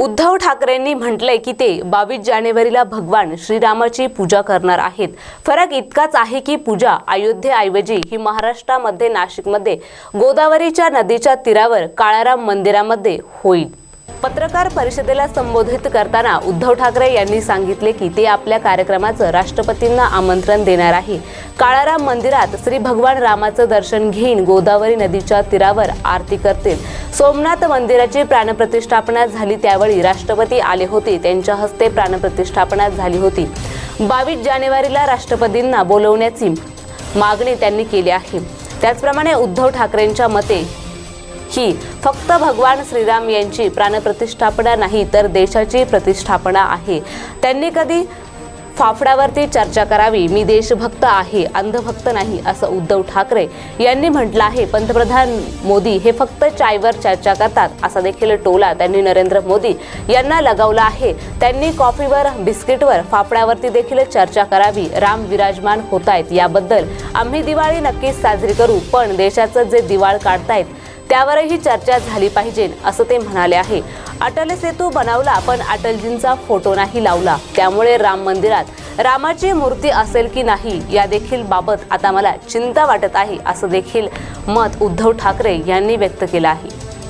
उद्धव ठाकरेंनी म्हटलंय की ते बावीस जानेवारीला भगवान श्रीरामाची पूजा करणार आहेत. फरक इतकाच आहे की पूजा अयोध्येऐवजी ही महाराष्ट्रामध्ये नाशिकमध्ये गोदावरीच्या नदीच्या तीरावर काळाराम मंदिरामध्ये होईल. पत्रकार परिषदेला संबोधित करताना उद्धव ठाकरे यांनी सांगितले की ते आपल्या कार्यक्रमाचं राष्ट्रपतींना आमंत्रण देणार आहे. काळाराम मंदिरात श्री भगवान रामाचं दर्शन घेईन गोदावरी नदीच्या तीरावर आरती करतील. सोमनाथ मंदिराची प्राणप्रतिष्ठापना झाली त्यावेळी राष्ट्रपती आले होते त्यांच्या हस्ते प्राणप्रतिष्ठापना झाली होती. बावीस जानेवारीला राष्ट्रपतींना बोलवण्याची मागणी त्यांनी केली आहे. त्याचप्रमाणे उद्धव ठाकरेंच्या मते ही फक्त भगवान श्रीराम यांची प्राणप्रतिष्ठापना नाही तर देशाची प्रतिष्ठापना आहे. त्यांनी कधी फाफडावरती चर्चा करावी? मी देशभक्त आहे अंधभक्त नाही असं उद्धव ठाकरे यांनी म्हटलं आहे. पंतप्रधान मोदी हे फक्त चायवर चर्चा करतात असा देखील टोला त्यांनी नरेंद्र मोदी यांना लगावला आहे. त्यांनी कॉफीवर बिस्किटवर फाफड्यावरती देखील चर्चा करावी. राम विराजमान होत आहेत याबद्दल आम्ही दिवाळी नक्कीच साजरी करू पण देशाचं जे दिवाळ काढतायत त्यावरही चर्चा झाली पाहिजे असं ते म्हणाले आहे. अटल सेतू बनवला पण अटलजींचा फोटो नाही लावला. त्यामुळे राम मंदिरात रामाची मूर्ती असेल की नाही या देखील बाबत आता मला चिंता वाटत आहे असं देखील मत उद्धव ठाकरे यांनी व्यक्त केलं आहे.